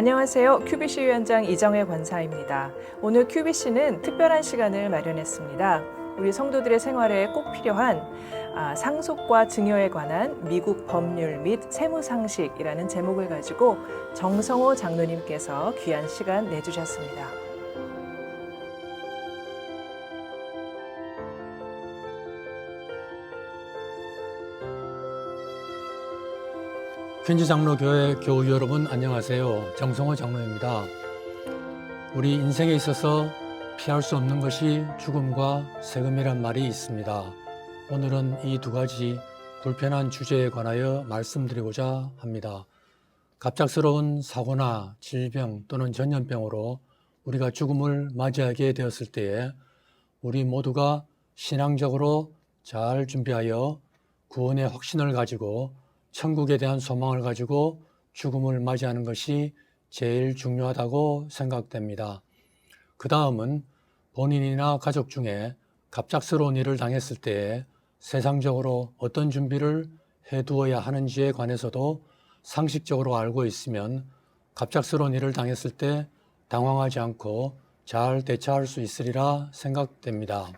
안녕하세요. QBC 위원장 이정혜 권사입니다. 오늘 QBC는 특별한 시간을 마련했습니다. 우리 성도들의 생활에 꼭 필요한 아, 상속과 증여에 관한 미국 법률 및 세무 상식이라는 제목을 가지고 정성호 장로님께서 귀한 시간 내주셨습니다. 퀸즈 장로교회 교우 여러분 안녕하세요. 정성호 장로입니다. 우리 인생에 있어서 피할 수 없는 것이 죽음과 세금이란 말이 있습니다. 오늘은 이 두 가지 불편한 주제에 관하여 말씀드리고자 합니다. 갑작스러운 사고나 질병 또는 전염병으로 우리가 죽음을 맞이하게 되었을 때에 우리 모두가 신앙적으로 잘 준비하여 구원의 확신을 가지고 천국에 대한 소망을 가지고 죽음을 맞이하는 것이 제일 중요하다고 생각됩니다. 그 다음은 본인이나 가족 중에 갑작스러운 일을 당했을 때 세상적으로 어떤 준비를 해 두어야 하는지에 관해서도 상식적으로 알고 있으면 갑작스러운 일을 당했을 때 당황하지 않고 잘 대처할 수 있으리라 생각됩니다.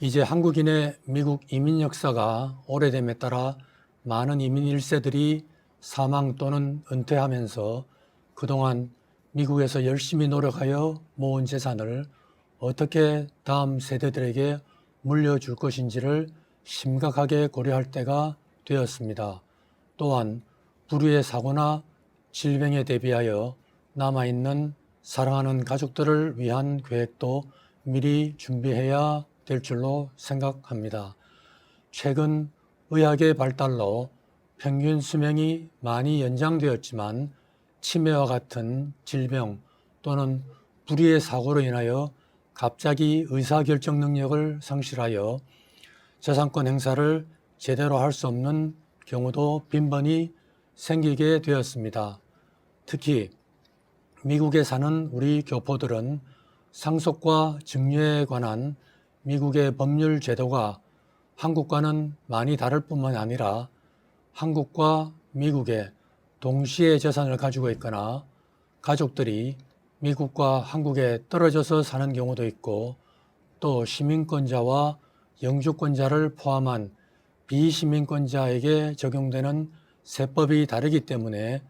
이제 한국인의 미국 이민 역사가 오래됨에 따라 많은 이민 1세들이 사망 또는 은퇴하면서 그동안 미국에서 열심히 노력하여 모은 재산을 어떻게 다음 세대들에게 물려줄 것인지를 심각하게 고려할 때가 되었습니다. 또한 불의의 사고나 질병에 대비하여 남아있는 사랑하는 가족들을 위한 계획도 미리 준비해야 될 줄로 생각합니다. 최근 의학의 발달로 평균 수명이 많이 연장되었지만 치매와 같은 질병 또는 불의의 사고로 인하여 갑자기 의사결정 능력을 상실하여 재산권 행사를 제대로 할 수 없는 경우도 빈번히 생기게 되었습니다. 특히 미국에 사는 우리 교포들은 상속과 증여에 관한 미국의 법률 제도가 한국과는 많이 다를 뿐만 아니라 한국과 미국에 동시에 재산을 가지고 있거나 가족들이 미국과 한국에 떨어져서 사는 경우도 있고 또 시민권자와 영주권자를 포함한 비시민권자에게 적용되는 세법이 다르기 때문에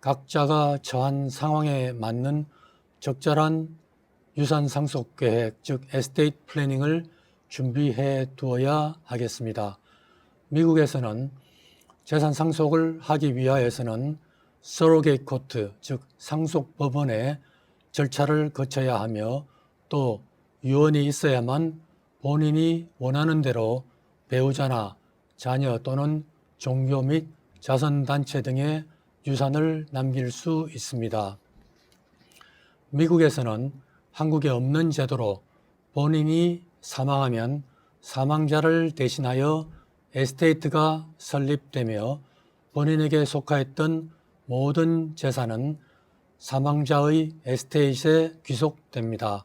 각자가 처한 상황에 맞는 적절한 유산 상속 계획, 즉 에스테이트 플래닝을 준비해 두어야 하겠습니다. 미국에서는 재산 상속을 하기 위하여서는 서로게이트 코트, 즉 상속 법원의 절차를 거쳐야 하며 또 유언이 있어야만 본인이 원하는 대로 배우자나 자녀 또는 종교 및 자선단체 등의 유산을 남길 수 있습니다. 미국에서는 한국에 없는 제도로 본인이 사망하면 사망자를 대신하여 에스테이트가 설립되며 본인에게 속하였던 모든 재산은 사망자의 에스테이트에 귀속됩니다.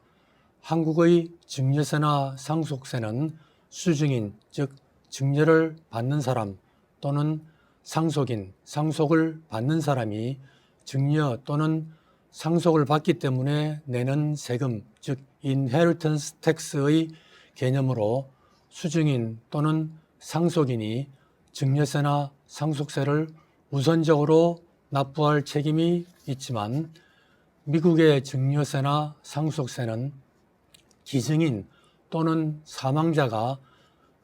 한국의 증여세나 상속세는 수증인, 즉 증여를 받는 사람 또는 상속인, 상속을 받는 사람이 증여 또는 상속을 받기 때문에 내는 세금, 즉 인헤리턴스 텍스의 개념으로 수증인 또는 상속인이 증여세나 상속세를 우선적으로 납부할 책임이 있지만 미국의 증여세나 상속세는 기증인 또는 사망자가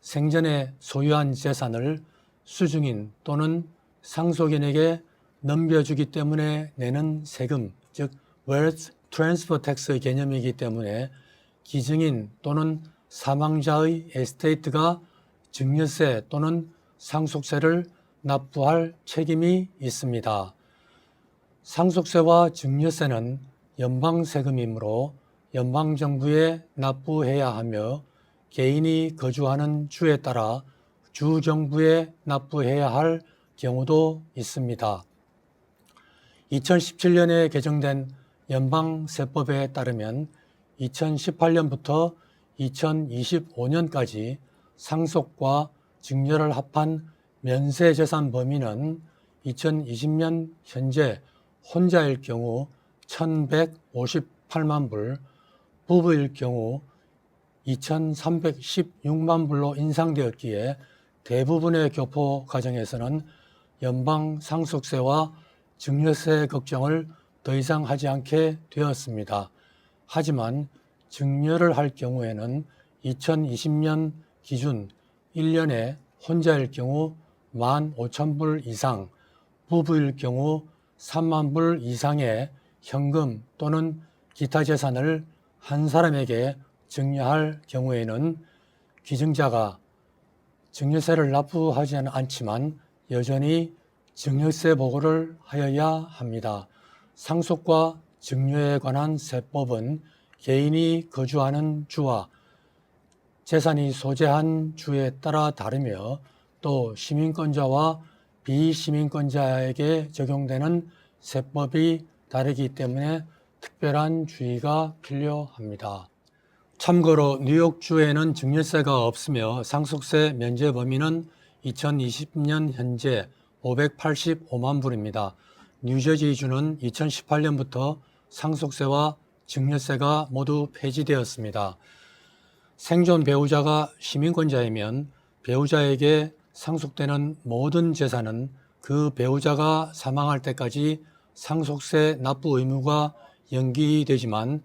생전에 소유한 재산을 수증인 또는 상속인에게 넘겨주기 때문에 내는 세금, 즉 wealth transfer tax의 개념이기 때문에 기증인 또는 사망자의 에스테이트가 증여세 또는 상속세를 납부할 책임이 있습니다. 상속세와 증여세는 연방 세금이므로 연방 정부에 납부해야 하며 개인이 거주하는 주에 따라 주 정부에 납부해야 할 경우도 있습니다. 2017년에 개정된 연방세법에 따르면 2018년부터 2025년까지 상속과 증여를 합한 면세재산 범위는 2020년 현재 혼자일 경우 1158만 불, 부부일 경우 2316만 불로 인상되었기에 대부분의 교포 가정에서는 연방 상속세와 증여세 걱정을 더 이상 하지 않게 되었습니다. 하지만 증여를 할 경우에는 2020년 기준 1년에 혼자일 경우 15,000불 이상, 부부일 경우 3만 불 이상의 현금 또는 기타 재산을 한 사람에게 증여할 경우에는 기증자가 증여세를 납부하지는 않지만 여전히 증여세 보고를 하여야 합니다. 상속과 증여에 관한 세법은 개인이 거주하는 주와 재산이 소재한 주에 따라 다르며 또 시민권자와 비시민권자에게 적용되는 세법이 다르기 때문에 특별한 주의가 필요합니다. 참고로 뉴욕주에는 증여세가 없으며 상속세 면제 범위는 2020년 현재 585만 불입니다. 뉴저지주는 2018년부터 상속세와 증여세가 모두 폐지되었습니다. 생존 배우자가 시민권자이면 배우자에게 상속되는 모든 재산은 그 배우자가 사망할 때까지 상속세 납부 의무가 연기되지만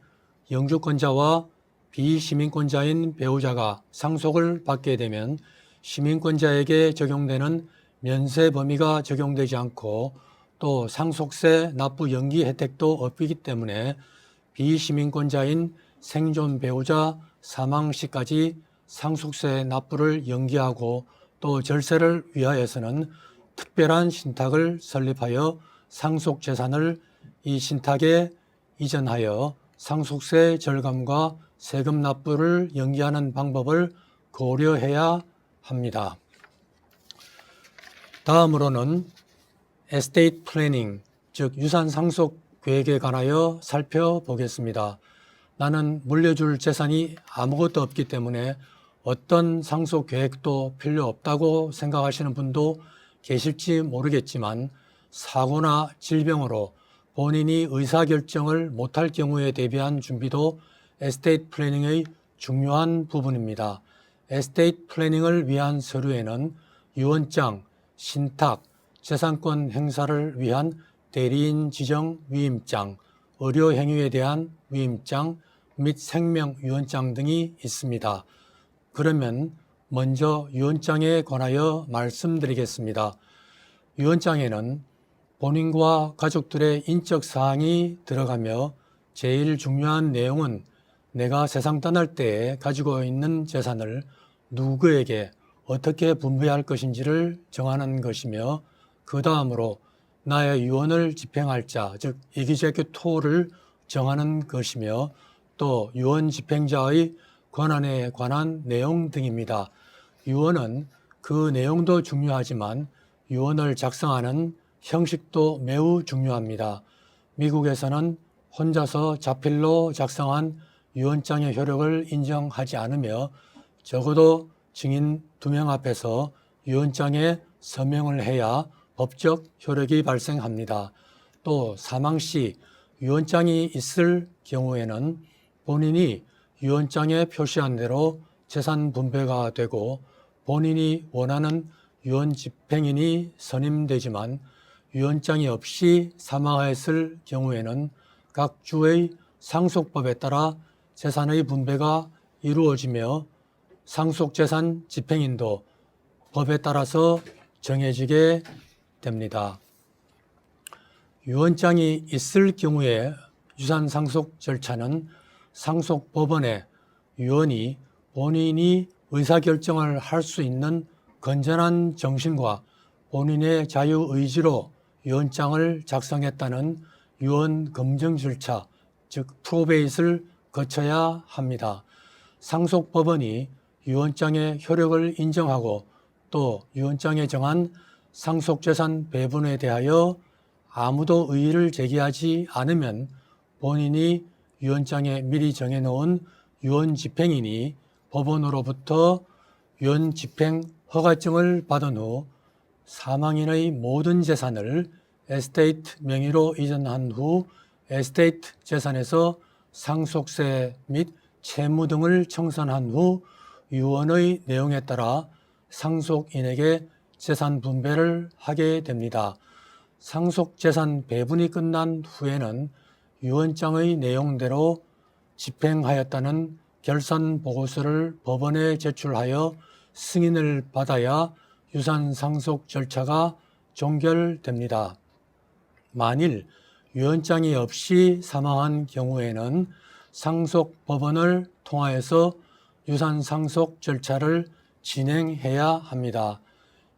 영주권자와 비시민권자인 배우자가 상속을 받게 되면 시민권자에게 적용되는 면세 범위가 적용되지 않고 또 상속세 납부 연기 혜택도 없기 때문에 비시민권자인 생존 배우자 사망 시까지 상속세 납부를 연기하고 또 절세를 위하여서는 특별한 신탁을 설립하여 상속 재산을 이 신탁에 이전하여 상속세 절감과 세금 납부를 연기하는 방법을 고려해야 합니다. 다음으로는 에스테이트 플래닝, 즉 유산 상속 계획에 관하여 살펴보겠습니다. 나는 물려줄 재산이 아무것도 없기 때문에 어떤 상속 계획도 필요 없다고 생각하시는 분도 계실지 모르겠지만 사고나 질병으로 본인이 의사결정을 못할 경우에 대비한 준비도 에스테이트 플래닝의 중요한 부분입니다. 에스테이트 플래닝을 위한 서류에는 유언장, 신탁, 재산권 행사를 위한 대리인 지정 위임장, 의료 행위에 대한 위임장 및 생명 유언장 등이 있습니다. 그러면 먼저 유언장에 관하여 말씀드리겠습니다. 유언장에는 본인과 가족들의 인적 사항이 들어가며 제일 중요한 내용은 내가 세상 떠날 때에 가지고 있는 재산을 누구에게 어떻게 분배할 것인지를 정하는 것이며 그 다음으로 나의 유언을 집행할 자, 즉 이기제큐토를 정하는 것이며 또 유언 집행자의 권한에 관한 내용 등입니다. 유언은 그 내용도 중요하지만 유언을 작성하는 형식도 매우 중요합니다. 미국에서는 혼자서 자필로 작성한 유언장의 효력을 인정하지 않으며 적어도 증인 두 명 앞에서 유언장에 서명을 해야 법적 효력이 발생합니다. 또 사망 시 유언장이 있을 경우에는 본인이 유언장에 표시한 대로 재산 분배가 되고 본인이 원하는 유언 집행인이 선임되지만 유언장이 없이 사망하였을 경우에는 각 주의 상속법에 따라 재산의 분배가 이루어지며 상속재산 집행인도 법에 따라서 정해지게 됩니다. 유언장이 있을 경우에 유산 상속 절차는 상속 법원에 유언이 본인이 의사결정을 할 수 있는 건전한 정신과 본인의 자유의지로 유언장을 작성했다는 유언 검증 절차, 즉 프로베이스를 거쳐야 합니다. 상속법원이 유언장의 효력을 인정하고 또 유언장에 정한 상속재산 배분에 대하여 아무도 의의를 제기하지 않으면 본인이 유언장에 미리 정해놓은 유언 집행인이 법원으로부터 유언 집행 허가증을 받은 후 사망인의 모든 재산을 에스테이트 명의로 이전한 후 에스테이트 재산에서 상속세 및 채무 등을 청산한 후 유언의 내용에 따라 상속인에게 재산 분배를 하게 됩니다. 상속 재산 배분이 끝난 후에는 유언장의 내용대로 집행하였다는 결산 보고서를 법원에 제출하여 승인을 받아야 유산 상속 절차가 종결됩니다. 만일 유언장이 없이 사망한 경우에는 상속 법원을 통하여서 유산 상속 절차를 진행해야 합니다.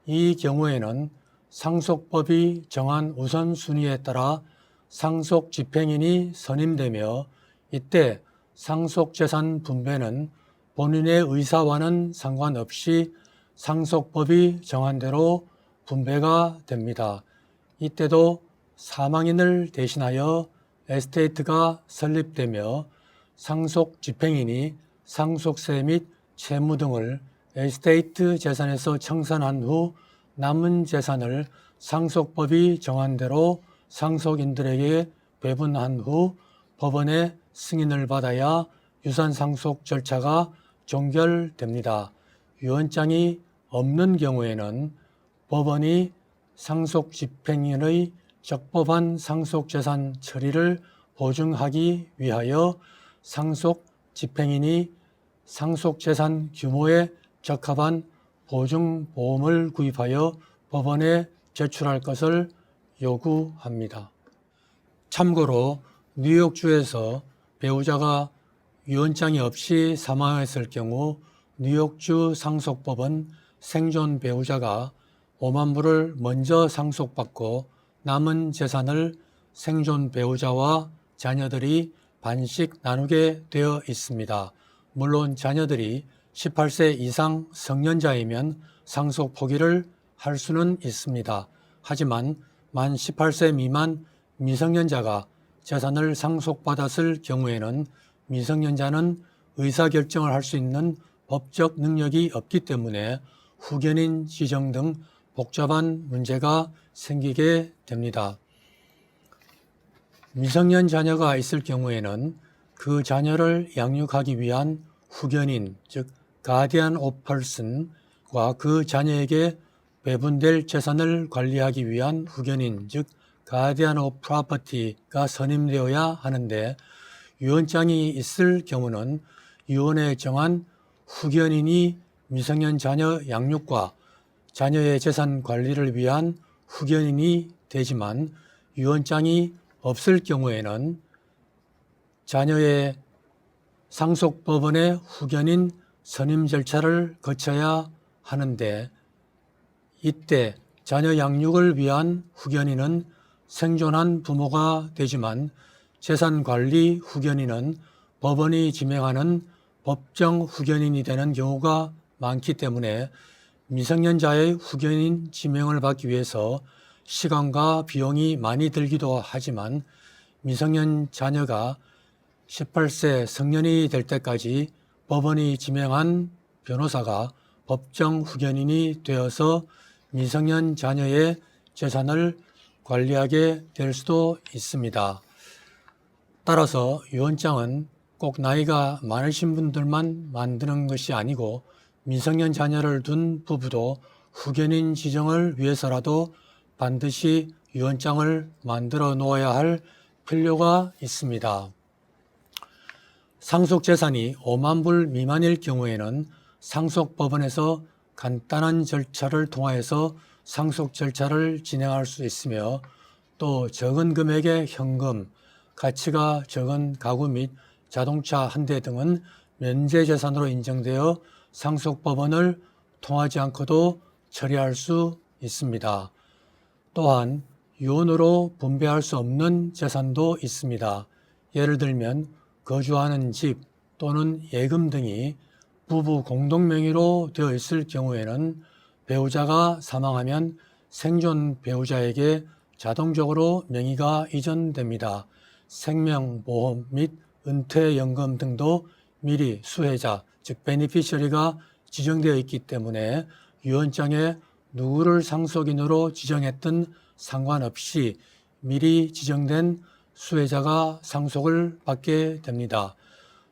이 경우에는 상속법이 정한 우선순위에 따라 상속 집행인이 선임되며 이때 상속 재산 분배는 본인의 의사와는 상관없이 상속법이 정한 대로 분배가 됩니다. 이때도 사망인을 대신하여 에스테이트가 설립되며 상속 집행인이 상속세 및 채무 등을 에스테이트 재산에서 청산한 후 남은 재산을 상속법이 정한 대로 상속인들에게 배분한 후 법원의 승인을 받아야 유산 상속 절차가 종결됩니다. 유언장이 없는 경우에는 법원이 상속 집행인의 적법한 상속 재산 처리를 보증하기 위하여 상속 집행인이 상속 재산 규모에 적합한 보증 보험을 구입하여 법원에 제출할 것을 요구합니다. 참고로 뉴욕주에서 배우자가 유언장이 없이 사망했을 경우 뉴욕주 상속법은 생존 배우자가 5만 불을 먼저 상속받고 남은 재산을 생존 배우자와 자녀들이 반씩 나누게 되어 있습니다. 물론 자녀들이 18세 이상 성년자이면 상속 포기를 할 수는 있습니다. 하지만 만 18세 미만 미성년자가 재산을 상속받았을 경우에는 미성년자는 의사결정을 할 수 있는 법적 능력이 없기 때문에 후견인 지정 등 복잡한 문제가 생기게 됩니다. 미성년 자녀가 있을 경우에는 그 자녀를 양육하기 위한 후견인, 즉 가디안 오브 펄슨과 그 자녀에게 배분될 재산을 관리하기 위한 후견인, 즉 가디안 오브 프로퍼티가 선임되어야 하는데 유언장이 있을 경우는 유언에 정한 후견인이 미성년 자녀 양육과 자녀의 재산 관리를 위한 후견인이 되지만 유언장이 없을 경우에는 자녀의 상속법원의 후견인 선임 절차를 거쳐야 하는데 이때 자녀 양육을 위한 후견인은 생존한 부모가 되지만 재산 관리 후견인은 법원이 지명하는 법정 후견인이 되는 경우가 많기 때문에 미성년자의 후견인 지명을 받기 위해서 시간과 비용이 많이 들기도 하지만 미성년 자녀가 18세 성년이 될 때까지 법원이 지명한 변호사가 법정 후견인이 되어서 미성년 자녀의 재산을 관리하게 될 수도 있습니다. 따라서 유언장은 꼭 나이가 많으신 분들만 만드는 것이 아니고 미성년 자녀를 둔 부부도 후견인 지정을 위해서라도 반드시 유언장을 만들어 놓아야 할 필요가 있습니다. 상속 재산이 5만 불 미만일 경우에는 상속 법원에서 간단한 절차를 통하여서 상속 절차를 진행할 수 있으며 또 적은 금액의 현금, 가치가 적은 가구 및 자동차 한 대 등은 면제 재산으로 인정되어 상속 법원을 통하지 않고도 처리할 수 있습니다. 또한 유언으로 분배할 수 없는 재산도 있습니다. 예를 들면 거주하는 집 또는 예금 등이 부부 공동 명의로 되어 있을 경우에는 배우자가 사망하면 생존 배우자에게 자동적으로 명의가 이전됩니다. 생명보험 및 은퇴연금 등도 미리 수혜자, 즉 베니피셔리가 지정되어 있기 때문에 유언장에 누구를 상속인으로 지정했든 상관없이 미리 지정된 수혜자가 상속을 받게 됩니다.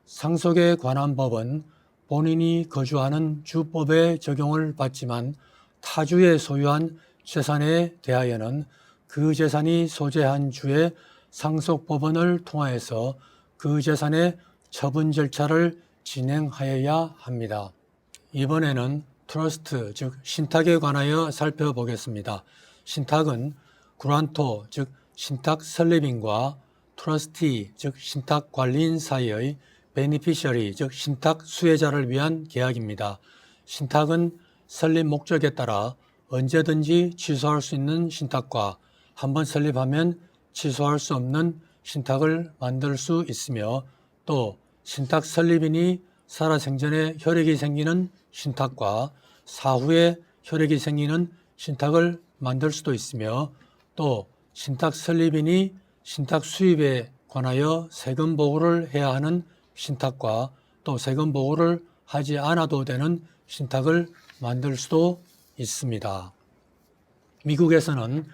상속에 관한 법은 본인이 거주하는 주법에 적용을 받지만 타주에 소유한 재산에 대하여는 그 재산이 소재한 주의 상속법원을 통하여서 그 재산의 처분 절차를 진행하여야 합니다. 이번에는 트러스트, 즉 신탁에 관하여 살펴보겠습니다. 신탁은 구란토, 즉 신탁 설립인과 트러스티, 즉 신탁 관리인 사이의 베니피셔리, 즉 신탁 수혜자를 위한 계약입니다. 신탁은 설립 목적에 따라 언제든지 취소할 수 있는 신탁과 한번 설립하면 취소할 수 없는 신탁을 만들 수 있으며 또 신탁 설립인이 살아생전에 혈액이 생기는 신탁과 사후에 혈액이 생기는 신탁을 만들 수도 있으며 또 신탁 설립인이 신탁 수입에 관하여 세금 보고를 해야 하는 신탁과 또 세금 보고를 하지 않아도 되는 신탁을 만들 수도 있습니다. 미국에서는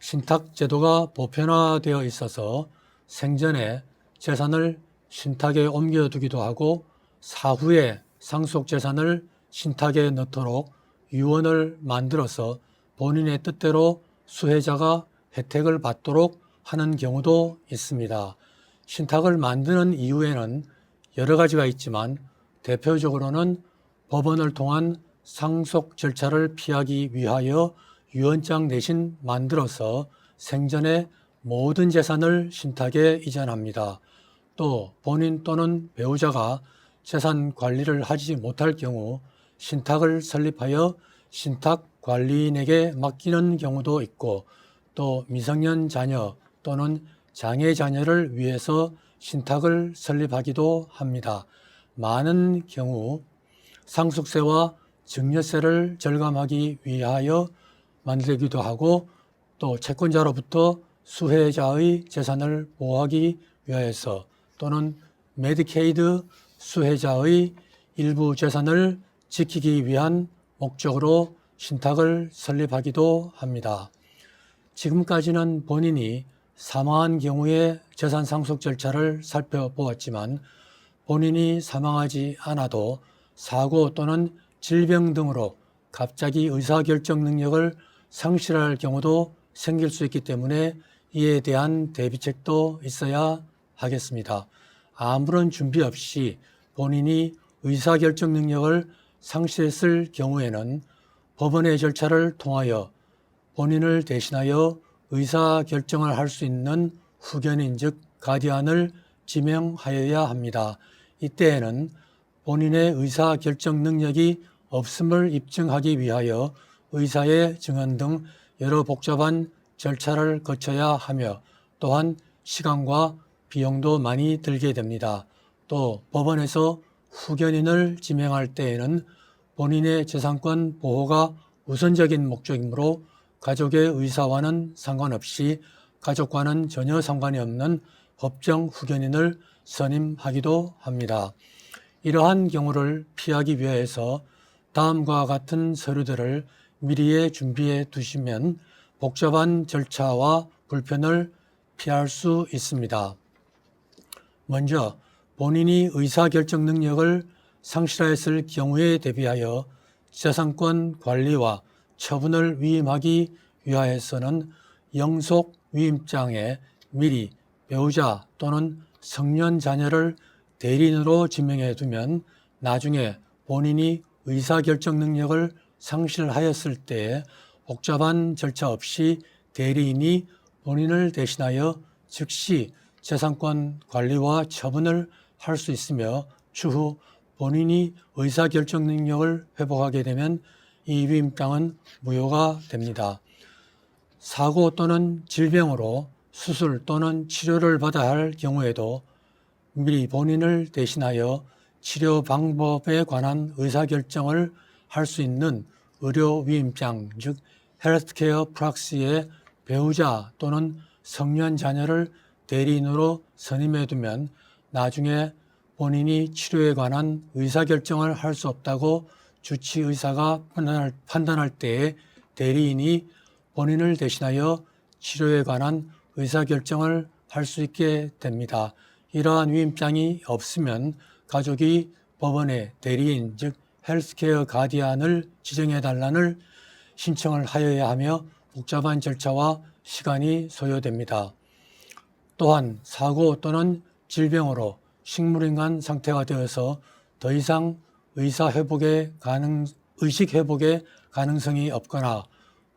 신탁 제도가 보편화되어 있어서 생전에 재산을 신탁에 옮겨두기도 하고 사후에 상속 재산을 신탁에 넣도록 유언을 만들어서 본인의 뜻대로 수혜자가 혜택을 받도록 하는 경우도 있습니다. 신탁을 만드는 이유에는 여러 가지가 있지만 대표적으로는 법원을 통한 상속 절차를 피하기 위하여 유언장 대신 만들어서 생전에 모든 재산을 신탁에 이전합니다. 또 본인 또는 배우자가 재산 관리를 하지 못할 경우 신탁을 설립하여 신탁 관리인에게 맡기는 경우도 있고 또 미성년 자녀 또는 장애 자녀를 위해서 신탁을 설립하기도 합니다. 많은 경우 상속세와 증여세를 절감하기 위하여 만들기도 하고 또 채권자로부터 수혜자의 재산을 보호하기 위하여서 또는 메디케이드 수혜자의 일부 재산을 지키기 위한 목적으로 신탁을 설립하기도 합니다. 지금까지는 본인이 사망한 경우의 재산 상속 절차를 살펴보았지만 본인이 사망하지 않아도 사고 또는 질병 등으로 갑자기 의사결정 능력을 상실할 경우도 생길 수 있기 때문에 이에 대한 대비책도 있어야 하겠습니다. 아무런 준비 없이 본인이 의사결정 능력을 상실했을 경우에는 법원의 절차를 통하여 본인을 대신하여 의사 결정을 할 수 있는 후견인 즉 가디안을 지명하여야 합니다. 이때에는 본인의 의사 결정 능력이 없음을 입증하기 위하여 의사의 증언 등 여러 복잡한 절차를 거쳐야 하며 또한 시간과 비용도 많이 들게 됩니다. 또 법원에서 후견인을 지명할 때에는 본인의 재산권 보호가 우선적인 목적이므로 가족의 의사와는 상관없이 가족과는 전혀 상관이 없는 법정 후견인을 선임하기도 합니다. 이러한 경우를 피하기 위해서 다음과 같은 서류들을 미리에 준비해 두시면 복잡한 절차와 불편을 피할 수 있습니다. 먼저 본인이 의사결정 능력을 상실하였을 경우에 대비하여 재산권 관리와 처분을 위임하기 위하여서는 영속 위임장에 미리 배우자 또는 성년 자녀를 대리인으로 지명해 두면 나중에 본인이 의사결정 능력을 상실하였을 때에 복잡한 절차 없이 대리인이 본인을 대신하여 즉시 재산권 관리와 처분을 할 수 있으며 추후 본인이 의사결정 능력을 회복하게 되면 이 위임장은 무효가 됩니다. 사고 또는 질병으로 수술 또는 치료를 받아야 할 경우에도 미리 본인을 대신하여 치료 방법에 관한 의사결정을 할 수 있는 의료 위임장, 즉 헬스케어 프락시의 배우자 또는 성년 자녀를 대리인으로 선임해 두면 나중에 본인이 치료에 관한 의사결정을 할 수 없다고 주치 의사가 판단할, 판단할 때에 대리인이 본인을 대신하여 치료에 관한 의사결정을 할 수 있게 됩니다. 이러한 위임장이 없으면 가족이 법원에 대리인 즉 헬스케어 가디안을 지정해 달라는 신청을 하여야 하며 복잡한 절차와 시간이 소요됩니다. 또한 사고 또는 질병으로 식물인간 상태가 되어서 더 이상 의사 회복의 가능 의식 회복의 가능성이 없거나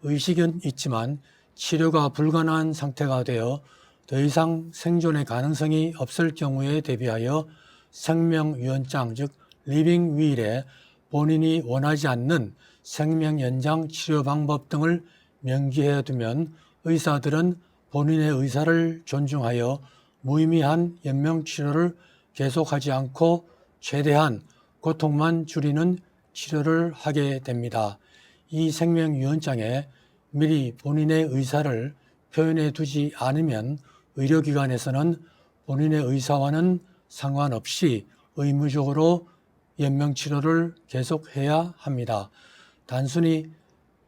의식은 있지만 치료가 불가능한 상태가 되어 더 이상 생존의 가능성이 없을 경우에 대비하여 생명유언장 즉 리빙 윌에 본인이 원하지 않는 생명 연장 치료 방법 등을 명기해 두면 의사들은 본인의 의사를 존중하여 무의미한 연명 치료를 계속하지 않고 최대한 고통만 줄이는 치료를 하게 됩니다. 이 생명유언장에 미리 본인의 의사를 표현해 두지 않으면 의료기관에서는 본인의 의사와는 상관없이 의무적으로 연명치료를 계속해야 합니다. 단순히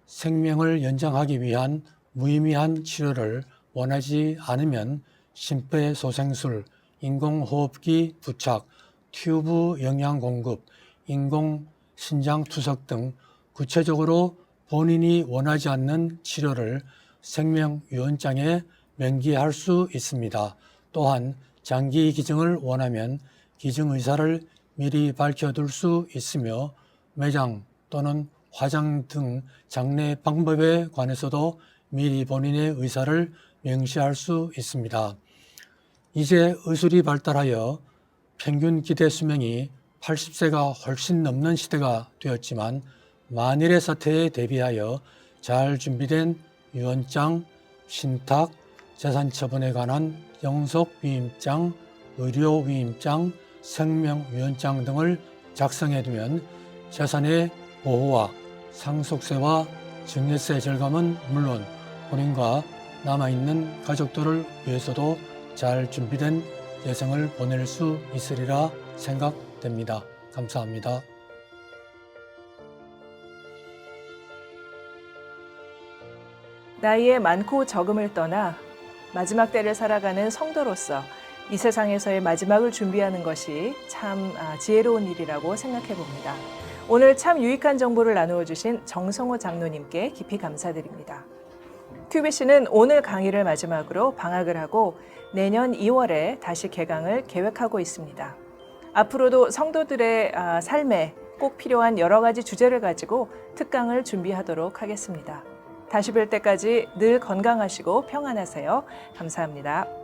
생명을 연장하기 위한 무의미한 치료를 원하지 않으면 심폐소생술, 인공호흡기 부착, 튜브 영양 공급, 인공 신장 투석 등 구체적으로 본인이 원하지 않는 치료를 생명유언장에 명기할 수 있습니다. 또한 장기 기증을 원하면 기증 의사를 미리 밝혀둘 수 있으며 매장 또는 화장 등 장례 방법에 관해서도 미리 본인의 의사를 명시할 수 있습니다. 이제 의술이 발달하여 평균 기대 수명이 80세가 훨씬 넘는 시대가 되었지만 만일의 사태에 대비하여 잘 준비된 유언장, 신탁, 재산 처분에 관한 영속 위임장, 의료 위임장, 생명 위원장 등을 작성해 두면 재산의 보호와 상속세와 증여세 절감은 물론 본인과 남아있는 가족들을 위해서도 잘 준비된 예생을 보낼 수 있으리라 생각됩니다. 감사합니다. 나이에 많고 적음을 떠나 마지막 때를 살아가는 성도로서 이 세상에서의 마지막을 준비하는 것이 참 아, 지혜로운 일이라고 생각해 봅니다. 오늘 참 유익한 정보를 나누어 주신 정성호 장로님께 깊이 감사드립니다. QBC는 오늘 강의를 마지막으로 방학을 하고 내년 2월에 다시 개강을 계획하고 있습니다. 앞으로도 성도들의 아, 삶에 꼭 필요한 여러 가지 주제를 가지고 특강을 준비하도록 하겠습니다. 다시 뵐 때까지 늘 건강하시고 평안하세요. 감사합니다.